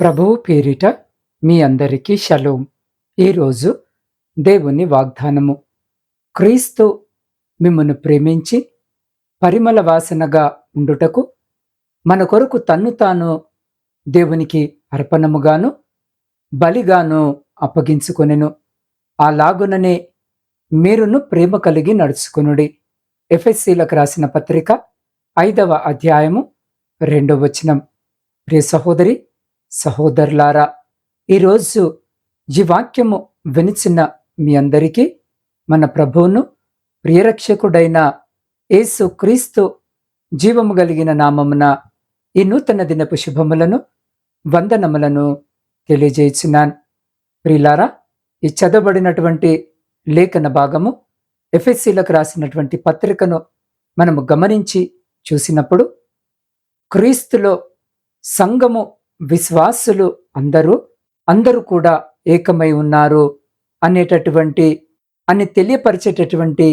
ప్రభువు పేరిట మీ అందరికీ షలోం. ఈరోజు దేవుని వాగ్దానము. క్రీస్తు మిమ్మను ప్రేమించి పరిమళ వాసనగా ఉండుటకు మన కొరకు తన్ను తాను దేవునికి అర్పణముగాను బలిగాను అప్పగించుకొనెను. అలాగుననే మీరును ప్రేమ కలిగి నడుచుకునుడి. ఎఫ్ఎస్సీలకు రాసిన పత్రిక ఐదవ అధ్యాయము రెండవ వచనం. ప్రియ సహోదరి సహోదరులారా ఈరోజు ఈ వాక్యము వినిచిన మీ అందరికీ మన ప్రభువును ప్రియరక్షకుడైన యేసు క్రీస్తు జీవము కలిగిన నామమున ఈ నూతన దినపు శుభములను వందనములను తెలియజేయుచున్నాను. ప్రియులారా ఈ చదవబడినటువంటి లేఖన భాగము ఎఫ్ఎస్సీలకు రాసినటువంటి పత్రికను మనము గమనించి చూసినప్పుడు క్రీస్తులో సంఘము విశ్వాసులు అందరూ అందరూ కూడా ఏకమై ఉన్నారు అనేటటువంటి అని తెలియపరిచేటటువంటి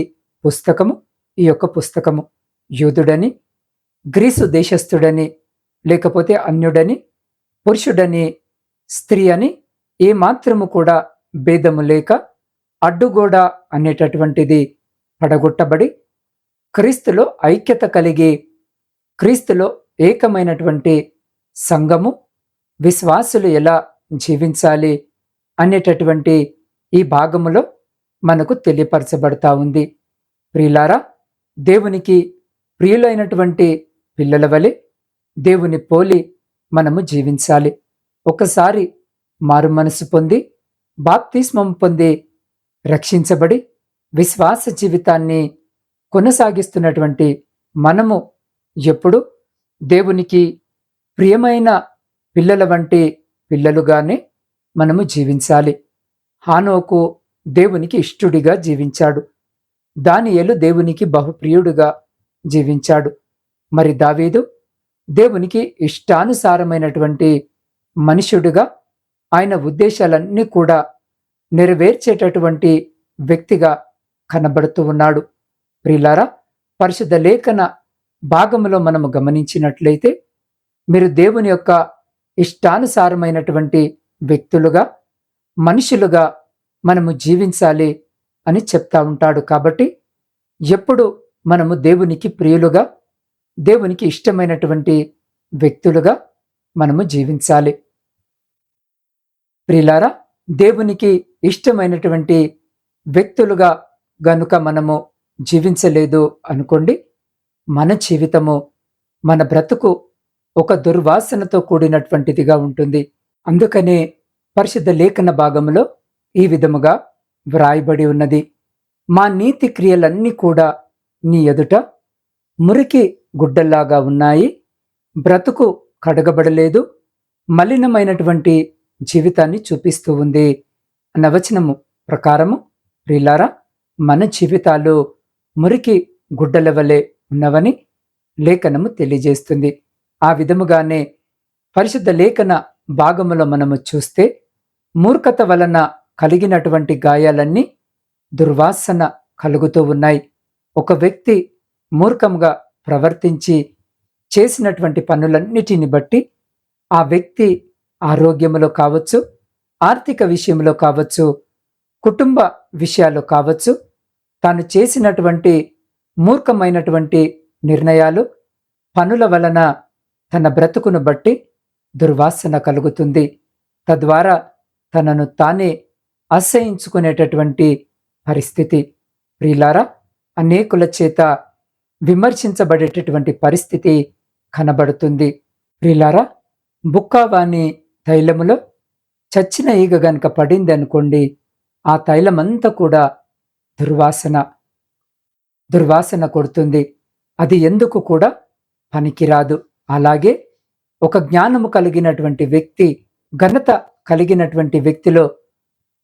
పుస్తకము ఈ యొక్క పుస్తకము. యూదుడని గ్రీసు దేశస్థుడని లేకపోతే అన్యుడని పురుషుడని స్త్రీ అని ఏమాత్రము కూడా భేదము లేక అడ్డుగోడ అనేటటువంటిది పడగొట్టబడి క్రీస్తులో ఐక్యత కలిగి క్రీస్తులో ఏకమైనటువంటి సంఘము విశ్వాసులు ఎలా జీవించాలి అనేటటువంటి ఈ భాగములో మనకు తెలియపరచబడతా ఉంది. ప్రియులారా దేవునికి ప్రియులైనటువంటి పిల్లల వలె దేవుని పోలి మనము జీవించాలి. ఒకసారి మారు మనసు పొంది బాప్తిస్మం పొంది రక్షించబడి విశ్వాస జీవితాన్ని కొనసాగిస్తున్నటువంటి మనము ఎప్పుడు దేవునికి ప్రియమైన పిల్లల వంటి పిల్లలుగానే మనము జీవించాలి. హానోకు దేవునికి ఇష్టుడిగా జీవించాడు. దానియేలు దేవునికి బహుప్రియుడుగా జీవించాడు. మరి దావీదు దేవునికి ఇష్టానుసారమైనటువంటి మనుషుడుగా ఆయన ఉద్దేశాలన్నీ కూడా నెరవేర్చేటటువంటి వ్యక్తిగా కనబడుతూ ఉన్నాడు. ప్రిలారా పరిశుద్ధ లేఖన భాగంలో మనము గమనించినట్లయితే మీరు దేవుని యొక్క ఇష్టానుసారమైనటువంటి వ్యక్తులుగా మనుషులుగా మనము జీవించాలి అని చెప్తా ఉంటాడు. కాబట్టి ఎప్పుడు మనము దేవునికి ప్రియులుగా దేవునికి ఇష్టమైనటువంటి వ్యక్తులుగా మనము జీవించాలి. ప్రియులారా దేవునికి ఇష్టమైనటువంటి వ్యక్తులుగా గనుక మనము జీవించలేదు అనుకోండి మన జీవితము మన బ్రతుకు ఒక దుర్వాసనతో కూడినటువంటిదిగా ఉంటుంది. అందుకనే పరిశుద్ధ లేఖన భాగంలో ఈ విధముగా వ్రాయబడి ఉన్నది. మా నీతి క్రియలన్నీ కూడా నీ ఎదుట మురికి గుడ్డల్లాగా ఉన్నాయి. బ్రతుకు కడగబడలేదు. మలినమైనటువంటి జీవితాన్ని చూపిస్తూ ఉంది. అన్న వచనము ప్రకారము ప్రిలారా మన జీవితాలు మురికి గుడ్డల వలె ఉన్నవని లేఖనము తెలియజేస్తుంది. ఆ విధముగానే పరిశుద్ధ లేఖన భాగములో మనము చూస్తే మూర్ఖత వలన కలిగినటువంటి గాయాలన్నీ దుర్వాసన కలుగుతూ ఉన్నాయి. ఒక వ్యక్తి మూర్ఖంగా ప్రవర్తించి చేసినటువంటి పనులన్నిటిని బట్టి ఆ వ్యక్తి ఆరోగ్యములో కావచ్చు ఆర్థిక విషయంలో కావచ్చు కుటుంబ విషయాలు కావచ్చు తాను చేసినటువంటి మూర్ఖమైనటువంటి నిర్ణయాలు పనుల వలన తన బ్రతుకును బట్టి దుర్వాసన కలుగుతుంది. తద్వారా తనను తానే అసహించుకునేటటువంటి పరిస్థితి. ప్రియులారా అనేకుల చేత విమర్శించబడేటటువంటి పరిస్థితి కనబడుతుంది. ప్రియులారా బుక్కావాణి తైలములో చచ్చిన ఈగ గనుక పడింది అనుకోండి ఆ తైలమంతా కూడా దుర్వాసన దుర్వాసన కొడుతుంది. అది ఎందుకు కూడా పనికిరాదు. అలాగే ఒక జ్ఞానము కలిగినటువంటి వ్యక్తి ఘనత కలిగినటువంటి వ్యక్తిలో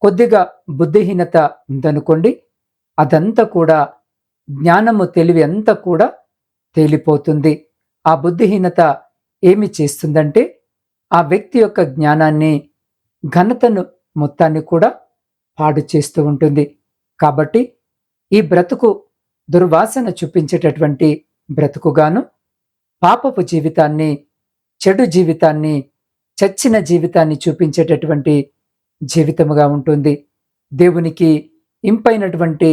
కొద్దిగా బుద్ధిహీనత ఉందనుకోండి అదంతా కూడా జ్ఞానము తెలివి అంతా కూడా తేలిపోతుంది. ఆ బుద్ధిహీనత ఏమి చేస్తుందంటే ఆ వ్యక్తి యొక్క జ్ఞానాన్ని ఘనతను మొత్తాన్ని కూడా పాడు చేస్తూ ఉంటుంది. కాబట్టి ఈ బ్రతుకు దుర్వాసన చూపించేటటువంటి బ్రతుకుగాను పాపపు జీవితాన్ని చెడు జీవితాన్ని చచ్చిన జీవితాన్ని చూపించేటటువంటి జీవితముగా ఉంటుంది. దేవునికి ఇంపైనటువంటి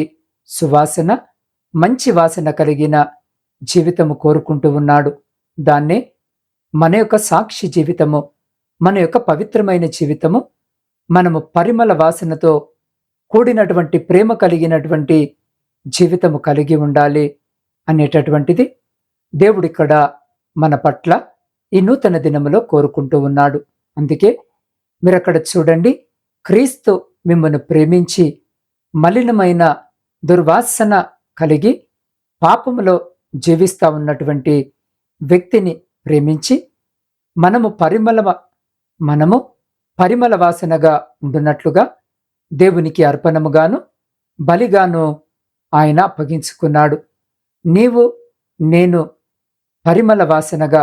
సువాసన మంచి వాసన కలిగిన జీవితము కోరుకుంటూ ఉన్నాడు. దాన్నే మన యొక్క సాక్షి జీవితము మన యొక్క పవిత్రమైన జీవితము మనము పరిమళ వాసనతో కూడినటువంటి ప్రేమ కలిగినటువంటి జీవితము కలిగి ఉండాలి అనేటటువంటిది దేవుడిక్కడ మన పట్ల ఈ నూతన దినములో కోరుకుంటూ ఉన్నాడు. అందుకే మీరు అక్కడ చూడండి క్రీస్తు మిమ్మల్ని ప్రేమించి మలినమైన దుర్వాసన కలిగి పాపములో జీవిస్తా ఉన్నటువంటి వ్యక్తిని ప్రేమించి మనము పరిమళ మనము పరిమళ వాసనగా ఉండున్నట్లుగా దేవునికి అర్పణముగాను బలిగాను ఆయన అప్పగించుకున్నాడు. నీవు నేను పరిమళ వాసనగా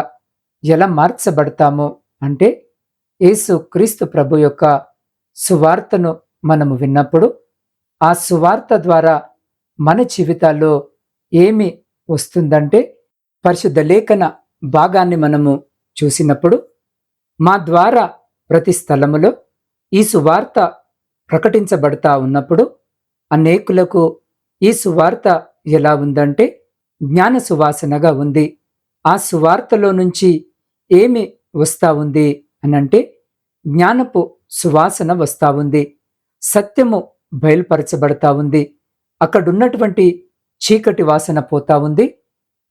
ఎలా మార్చబడతాము అంటే యేసు క్రీస్తు ప్రభు యొక్క సువార్తను మనము విన్నప్పుడు ఆ సువార్త ద్వారా మన జీవితాల్లో ఏమి వస్తుందంటే పరిశుద్ధ లేఖన భాగాన్ని మనము చూసినప్పుడు మా ద్వారా ప్రతి స్థలములో ఈ సువార్త ప్రకటించబడతా ఉన్నప్పుడు అనేకులకు ఈ సువార్త ఎలా ఉందంటే జ్ఞాన సువాసనగా ఉంది. ఆ సువార్తలో నుంచి ఏమి వస్తా ఉంది అనంటే జ్ఞానపు సువాసన వస్తా ఉంది. సత్యము బయలుపరచబడతా ఉంది. అక్కడున్నటువంటి చీకటి వాసన పోతా ఉంది.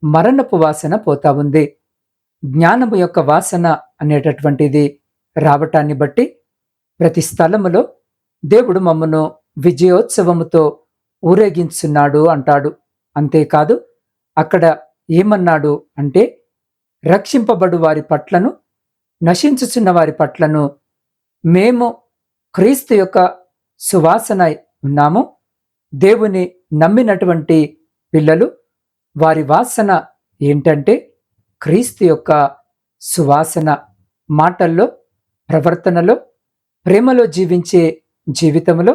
మరణపు వాసన పోతా ఉంది. జ్ఞానము యొక్క వాసన అనేటటువంటిది రావటాన్ని బట్టి ప్రతి స్థలములో దేవుడు మమ్మను విజయోత్సవముతో ఊరేగించున్నాడు అంటాడు. అంతేకాదు అక్కడ ఏమన్నాడు అంటే రక్షింపబడు వారి పట్లను నశించుచున్న వారి పట్లను మేము క్రీస్తు యొక్క సువాసన ఉన్నాము. దేవుని నమ్మినటువంటి పిల్లలు వారి వాసన ఏంటంటే క్రీస్తు యొక్క సువాసన మాటల్లో ప్రవర్తనలో ప్రేమలో జీవించే జీవితంలో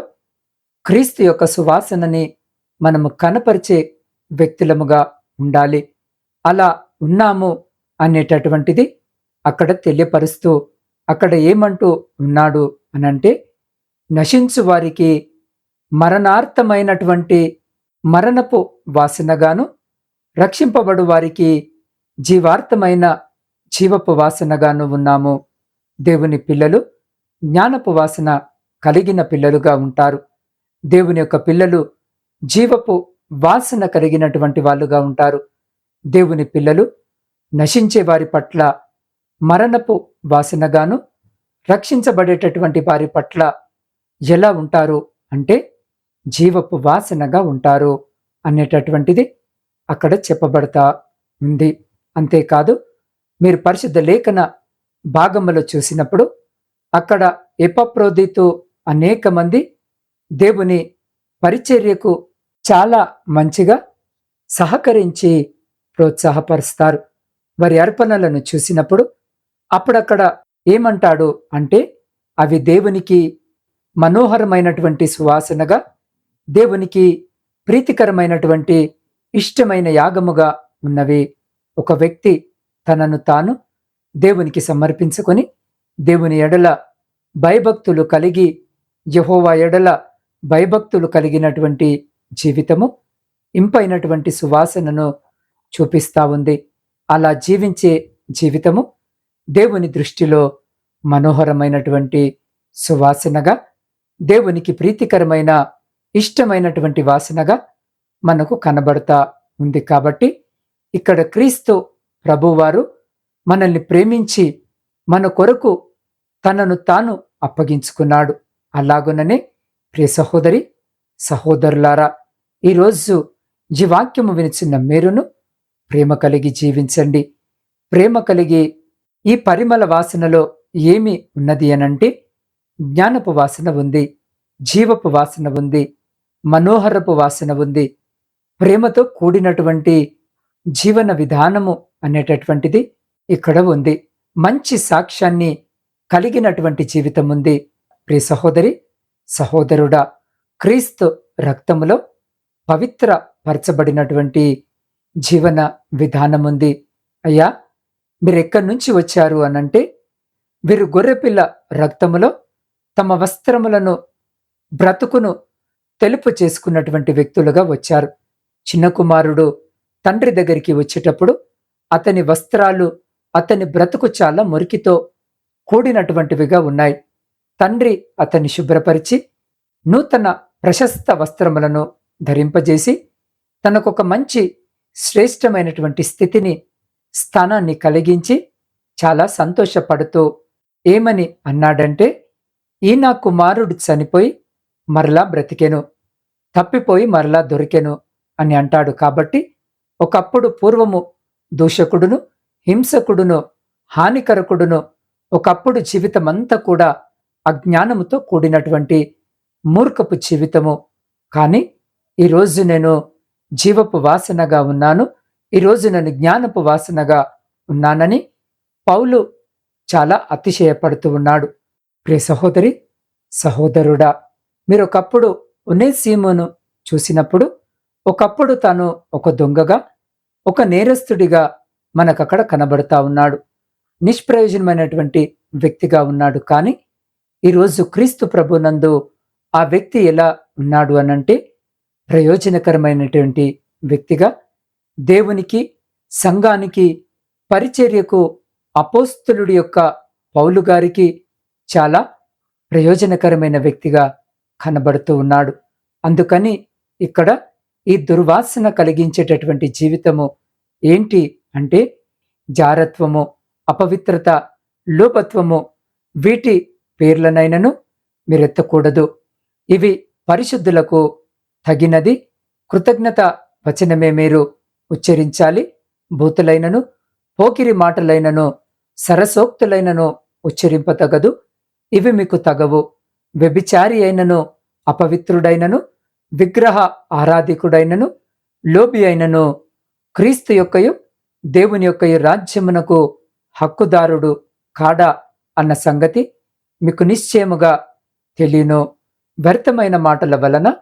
క్రీస్తు యొక్క సువాసనని మనము కనపరిచే వ్యక్తులముగా ఉండాలి. అలా ఉన్నాము అనేటటువంటిది అక్కడ తెలియపరుస్తూ అక్కడ ఏమంటూ ఉన్నాడు అనంటే నశించు వారికి మరణార్థమైనటువంటి మరణపు వాసనగాను రక్షింపబడు వారికి జీవార్థమైన జీవపు వాసనగాను ఉన్నాము. దేవుని పిల్లలు జ్ఞానపు వాసన కలిగిన పిల్లలుగా ఉంటారు. దేవుని యొక్క పిల్లలు జీవపు వాసన కలిగినటువంటి వాళ్ళుగా ఉంటారు. దేవుని పిల్లలు నశించే వారి పట్ల మరణపు వాసనగాను రక్షించబడేటటువంటి వారి పట్ల ఎలా ఉంటారు అంటే జీవపు వాసనగా ఉంటారు అనేటటువంటిది అక్కడ చెప్పబడతా ఉంది. అంతేకాదు మీరు పరిశుద్ధ లేఖన భాగములో చూసినప్పుడు అక్కడ ఎపప్రోదితో అనేక మంది దేవుని పరిచర్యకు చాలా మంచిగా సహకరించి ప్రోత్సాహపరుస్తారు. వారి అర్పణలను చూసినప్పుడు అప్పుడక్కడ ఏమంటాడు అంటే అవి దేవునికి మనోహరమైనటువంటి సువాసనగా దేవునికి ప్రీతికరమైనటువంటి ఇష్టమైన యాగముగా ఉన్నవి. ఒక వ్యక్తి తనను తాను దేవునికి సమర్పించుకొని దేవుని ఎడల భయభక్తులు కలిగి యహోవా ఎడల భయభక్తులు కలిగినటువంటి జీవితము ఇంపైనటువంటి సువాసనను చూపిస్తా ఉంది. అలా జీవించే జీవితము దేవుని దృష్టిలో మనోహరమైనటువంటి సువాసనగా దేవునికి ప్రీతికరమైన ఇష్టమైనటువంటి వాసనగా మనకు కనబడతా ఉంది కాబట్టి ఇక్కడ క్రీస్తు ప్రభువారు మనల్ని ప్రేమించి మన కొరకు తనను తాను అప్పగించుకున్నాడు. అలాగుననే ప్రియ సహోదరి సహోదరులారా ఈరోజు జీవాక్యము వినిచిన మీరును ప్రేమ కలిగి జీవించండి. ప్రేమ కలిగి ఈ పరిమళ వాసనలో ఏమి ఉన్నది అనంటే జ్ఞానపు వాసన ఉంది జీవపు వాసన ఉంది మనోహరపు వాసన ఉంది. ప్రేమతో కూడినటువంటి జీవన విధానము అనేటటువంటిది ఇక్కడ ఉంది. మంచి సాక్ష్యాన్ని కలిగినటువంటి జీవితం ఉంది. ప్రియ సహోదరి సహోదరుడా క్రీస్తు రక్తములో పవిత్ర పరచబడినటువంటి జీవన విధానం ఉంది. అయ్యా మీరు ఎక్కడి నుంచి వచ్చారు అనంటే వీరు గొర్రెపిల్ల రక్తములో తమ వస్త్రములను బ్రతుకును తెలుపు చేసుకున్నటువంటి వ్యక్తులుగా వచ్చారు. చిన్న కుమారుడు తండ్రి దగ్గరికి వచ్చేటప్పుడు అతని వస్త్రాలు అతని బ్రతుకు చాలా మురికితో కూడినటువంటివిగా ఉన్నాయి. తండ్రి అతన్ని శుభ్రపరిచి నూతన ప్రశస్త వస్త్రములను ధరింపజేసి తనకొక మంచి శ్రేష్టమైనటువంటి స్థితిని స్థానాన్ని కలిగించి చాలా సంతోషపడుతూ ఏమని అన్నాడంటే ఈ నా కుమారుడు చనిపోయి మరలా బ్రతికెను తప్పిపోయి మరలా దొరికెను అని అంటాడు. కాబట్టి ఒకప్పుడు పూర్వము దూషకుడును హింసకుడును హానికరకుడును ఒకప్పుడు జీవితమంతా కూడా అజ్ఞానముతో కూడినటువంటి మూర్ఖపు జీవితము. కానీ ఈరోజు నేను జీవపు వాసనగా ఉన్నాను. ఈరోజు నన్ను జ్ఞానపు వాసనగా ఉన్నానని పౌలు చాలా అతిశయపడుతూ ఉన్నాడు. ప్రియ సహోదరి సహోదరుడా మీరు ఒకప్పుడు ఉనేసీమును చూసినప్పుడు ఒకప్పుడు తాను ఒక దొంగగా ఒక నేరస్తుడిగా మనకక్కడ కనబడతా ఉన్నాడు. నిష్ప్రయోజనమైనటువంటి వ్యక్తిగా ఉన్నాడు. కానీ ఈరోజు క్రీస్తు ప్రభునందు ఆ వ్యక్తి ఎలా ఉన్నాడు అనంటే ప్రయోజనకరమైనటువంటి వ్యక్తిగా దేవునికి సంఘానికి పరిచర్యకు అపోస్తులుడి యొక్క పౌలు గారికి చాలా ప్రయోజనకరమైన వ్యక్తిగా కనబడుతూ ఉన్నాడు. అందుకని ఇక్కడ ఈ దుర్వాసన కలిగించేటటువంటి జీవితము ఏంటి అంటే జారత్వము అపవిత్రత లోపత్వము వీటి పేర్లనైనను మీరెత్తకూడదు. ఇవి పరిశుద్ధులకు తగినది. కృతజ్ఞత వచనమే మీరు ఉచ్చరించాలి. భూతులైనను పోకిరి మాటలైనను సరసోక్తులైనను ఉచ్చరింపతగదు. ఇవి మీకు తగవు. వ్యభిచారి అయినను అపవిత్రుడైనను విగ్రహ ఆరాధికుడైనను లోబి అయినను క్రీస్తు యొక్కయు దేవుని యొక్కయు రాజ్యమునకు హక్కుదారుడు కాడా అన్న సంగతి మీకు నిశ్చయముగా తెలియను. వ్యర్థమైన మాటల వలన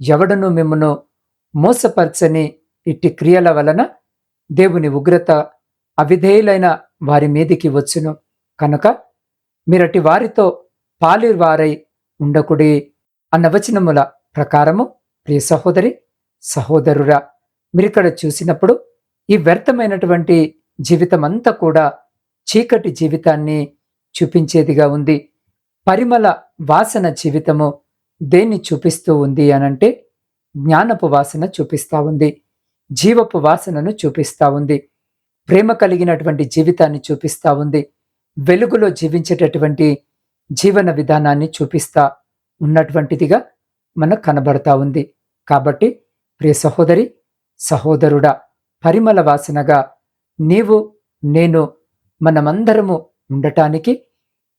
ఎవడను మిమ్మను మోసపరచని ఇట్టి క్రియల వలన దేవుని ఉగ్రత అవిధేయులైన వారి మీదికి వచ్చును. కనుక మీరటి వారితో పాలివారై ఉండకుడి అన్న వచనముల ప్రకారము ప్రియ సహోదరి సహోదరురా మీరిక్కడ చూసినప్పుడు ఈ వ్యర్థమైనటువంటి జీవితం అంతా కూడా చీకటి జీవితాన్ని చూపించేదిగా ఉంది. పరిమళ వాసన జీవితము దేన్ని చూపిస్తూ ఉంది అనంటే జ్ఞానపు వాసన చూపిస్తా ఉంది జీవపు వాసనను చూపిస్తా ఉంది ప్రేమ కలిగినటువంటి జీవితాన్ని చూపిస్తా ఉంది వెలుగులో జీవించేటటువంటి జీవన విధానాన్ని చూపిస్తా ఉన్నటువంటిదిగా మనకు కనబడతా ఉంది. కాబట్టి ప్రియ సహోదరి సహోదరుడా పరిమళ వాసనగా నీవు నేను మనమందరము ఉండటానికి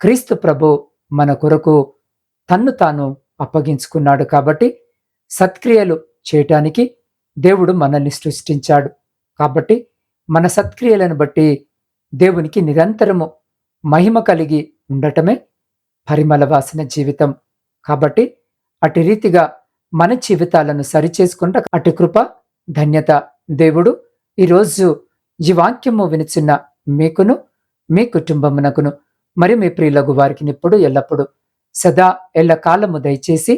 క్రీస్తు ప్రభు మన కొరకు తన్ను తాను అప్పగించుకున్నాడు కాబట్టి సత్క్రియలు చేయటానికి దేవుడు మనల్ని సృష్టించాడు. కాబట్టి మన సత్క్రియలను బట్టి దేవునికి నిరంతరము మహిమ కలిగి ఉండటమే పరిమళ వాసన జీవితం. కాబట్టి అటు రీతిగా మన జీవితాలను సరిచేసుకుంట అటు కృప ధన్యత దేవుడు ఈరోజు ఈ వాక్యము వినిచిన్న మీకును మీ కుటుంబమునకును మరి మీ ప్రియులకు వారికి ఇప్పుడు ఎల్లప్పుడూ సదా ఎల్లకాలము దయచేసి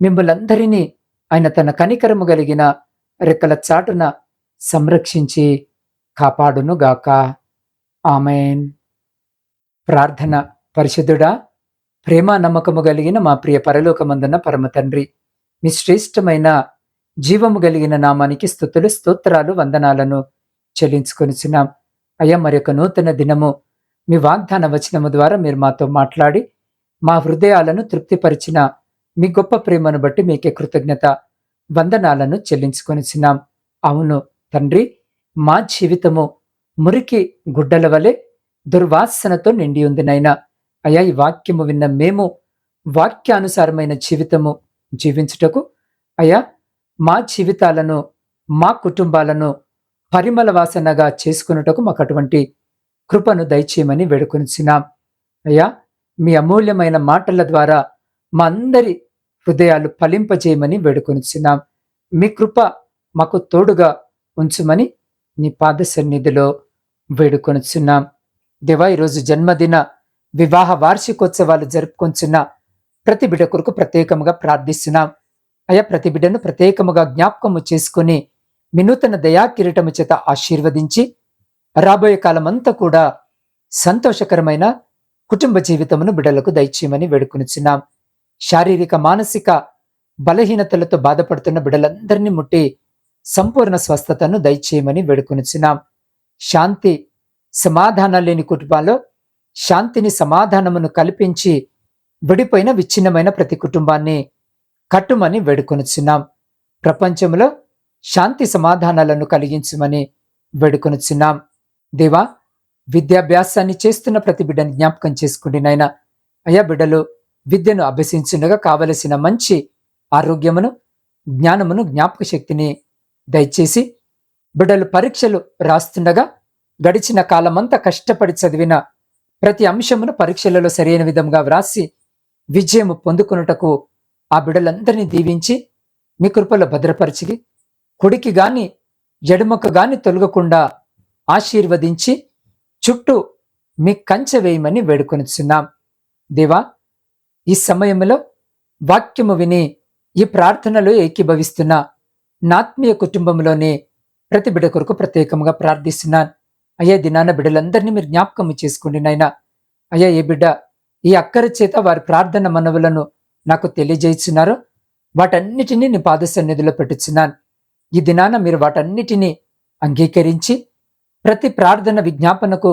మిమ్మలందరినీ ఆయన తన కనికరము కలిగిన రెక్కల చాటున సంరక్షించి కాపాడునుగాక. ఆమెన్. ప్రార్థన పరిశుద్ధుడా ప్రేమ నమ్మకము కలిగిన మా ప్రియ పరలోకమందున పరమతండ్రి మీ శ్రేష్టమైన జీవము కలిగిన నామానికి స్థుతులు స్తోత్రాలు వందనాలను చెల్లించుకొనిచున్నాం. అయ్యా మరొక నూతన దినము మీ వాగ్దాన వచనము ద్వారా మీరు మాతో మాట్లాడి మా హృదయాలను తృప్తిపరిచిన మీ గొప్ప ప్రేమను బట్టి మీకే కృతజ్ఞత వందనాలను చెల్లించుకొనిచున్నాం అవును తండ్రి మా జీవితము మురికి గుడ్డల వలె దుర్వాసనతో నిండి ఉంది నైనా అయ్యా ఈ వాక్యము విన్న మేము వాక్యానుసారమైన జీవితము జీవించుటకు అయ్యా మా జీవితాలను మా కుటుంబాలను పరిమళ వాసనగా చేసుకున్నటకు మాకు అటువంటి కృపను దయచేయమని వేడుకొనిచున్నాం అయ్యా మీ అమూల్యమైన మాటల ద్వారా మా అందరి హృదయాలు ఫలింపజేయమని వేడుకొనిచున్నాం. మీ కృప మాకు తోడుగా ఉంచుమని నీ పాద సన్నిధిలో వేడుకొనిచున్నాం. దేవా ఈరోజు జన్మదిన వివాహ వార్షికోత్సవాలు జరుపుకొంచున్న ప్రతి బిడ్డ కొరకు ప్రత్యేకముగా ప్రార్థిస్తున్నాం. అయా ప్రతి బిడ్డను ప్రత్యేకముగా జ్ఞాపకము చేసుకుని వినూతన దయా కిరీటము చేత ఆశీర్వదించి రాబోయే కాలమంతా కూడా సంతోషకరమైన కుటుంబ జీవితమును బిడలకు దయచేయమని వేడుకొనిచున్నాం. శారీరక మానసిక బలహీనతలతో బాధపడుతున్న బిడలందరినీ ముట్టి సంపూర్ణ స్వస్థతను దయచేయమని వేడుకొనిచున్నాం. శాంతి సమాధానాలు లేని కుటుంబాల్లో శాంతిని సమాధానమును కల్పించి విడిపోయిన విచ్ఛిన్నమైన ప్రతి కుటుంబాన్ని కట్టుమని వేడుకొనుచున్నాం. ప్రపంచంలో శాంతి సమాధానాలను కలిగించమని వేడుకొనుచున్నాం. దేవా విద్యాభ్యాసాన్ని చేస్తున్న ప్రతి బిడ్డను జ్ఞాపకం చేసుకుంటే నాయన. అయ్యా బిడ్డలు విద్యను అభ్యసించుండగా కావలసిన మంచి ఆరోగ్యమును జ్ఞానమును జ్ఞాపక శక్తిని దయచేసి బిడ్డలు పరీక్షలు రాస్తుండగా గడిచిన కాలమంతా కష్టపడి చదివిన ప్రతి అంశమును పరీక్షలలో సరైన విధంగా వ్రాసి విజయము పొందుకొనుటకు ఆ బిడ్డలందరినీ దీవించి మీ కృపలో భద్రపరిచి కుడికి గాని ఎడుమకు గాని తొలగకుండా ఆశీర్వదించి చుట్టూ మీ కంచె వేయమని వేడుకొనిచున్నాం. దేవా ఈ సమయంలో వాక్యము విని ఈ ప్రార్థనలో ఏకీభవిస్తున్న నాత్మీయ కుటుంబంలోని ప్రతి బిడ్డ కొరకు ప్రత్యేకంగా ప్రార్థిస్తున్నాను. అయ్యా దినాన బిడ్డలందరినీ మీరు జ్ఞాపకం చేసుకోండి నాయన. అయ్యా ఏ బిడ్డ ఈ అక్కర చేత వారి ప్రార్థన మనవులను నాకు తెలియజేస్తున్నారో వాటన్నిటినీ నీ పాద సన్నిధిలో పెట్టుచున్నాను. ఈ దినాన మీరు వాటన్నిటినీ అంగీకరించి ప్రతి ప్రార్థన విజ్ఞాపనకు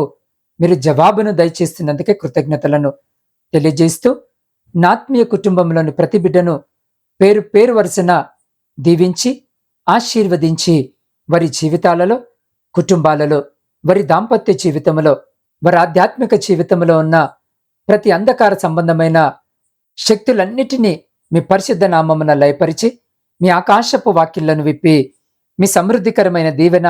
మీరు జవాబును దయచేస్తున్నందుకే కృతజ్ఞతలను తెలియజేస్తూ నాత్మీయ కుటుంబంలోని ప్రతి బిడ్డను పేరు పేరు వరుసన దీవించి ఆశీర్వదించి వారి జీవితాలలో కుటుంబాలలో వారి దాంపత్య జీవితంలో వారి ఆధ్యాత్మిక జీవితంలో ఉన్న ప్రతి అంధకార సంబంధమైన శక్తులన్నిటినీ మీ పరిశుద్ధ నామమున లయపరిచి మీ ఆకాశపు వాక్యలను విప్పి మీ సమృద్ధికరమైన దీవెన